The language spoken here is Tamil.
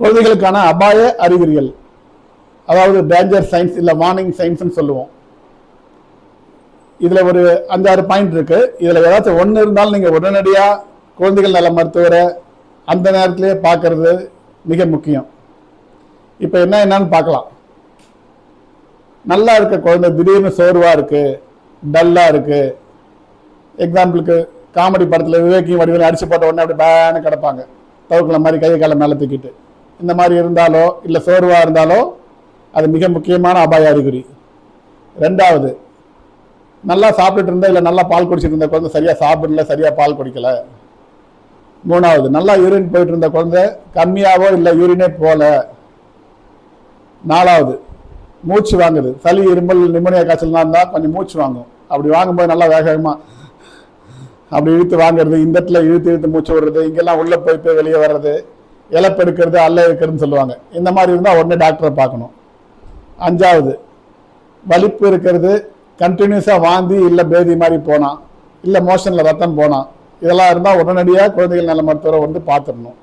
குழந்தைகளுக்கான அபாய அறிகுறிகள். அதாவது டேஞ்சர் சயின்ஸ் இல்லை வார்னிங் சயின்ஸ்னு சொல்லுவோம். இதில் ஒரு அஞ்சாறு பாயிண்ட் இருக்கு. இதில் ஏதாச்சும் ஒன்று இருந்தாலும் நீங்கள் உடனடியாக குழந்தைகள் நல மருத்துவரை அந்த நேரத்திலே பார்க்கறது மிக முக்கியம். இப்போ என்ன என்னன்னு பார்க்கலாம். நல்லா இருக்க குழந்தை திடீர்னு சோர்வாக இருக்கு டல்லாக இருக்கு. எக்ஸாம்பிளுக்கு காமெடி படத்தில் விவேக்கியும் வடிவில் அடிச்சு போட்ட உடனே அப்படி பேன்னு கிடப்பாங்க. தவக்கல மாதிரி கை காலை மேலே தூக்கிட்டு. இந்த மாதிரி இருந்தாலோ இல்லை சோர்வாக இருந்தாலோ அது மிக முக்கியமான அபாய அறிகுறி. ரெண்டாவது நல்லா சாப்பிட்டுட்டு இருந்தால் இல்லை நல்லா பால் குடிச்சிட்டு இருந்த குழந்தை சரியாக சாப்பிடல சரியாக பால் குடிக்கல. மூணாவது நல்லா யூரின் போயிட்டு இருந்த குழந்தை கம்மியாகவோ இல்லை யூரினே போகல நாலாவது மூச்சு வாங்குது. சளி இருமல் நிமோனியா காய்ச்சல்னா இருந்தால் கொஞ்சம் மூச்சு வாங்கும். அப்படி வாங்கும்போது நல்லா வேக வேகமாக அப்படி இழுத்து வாங்குறது இந்த இடத்துல இழுத்து இழுத்து மூச்சு விடுறது இங்கெல்லாம் உள்ளே போய் போய் வெளியே வர்றது. இலப்பெடுக்கிறது அல்ல இருக்கிறதுன்னு சொல்லுவாங்க. இந்த மாதிரி இருந்தால் உடனே டாக்டரை பார்க்கணும். அஞ்சாவது வலிப்பு இருக்கிறது கண்டினியூஸாக வாந்தி இல்லை பேதி மாதிரி போனால் இல்லை மோஷனில் ரத்தம் போனால் இதெல்லாம் இருந்தால் உடனடியாக குழந்தைகள் நல மருத்துவரை வந்து பார்த்துடணும்.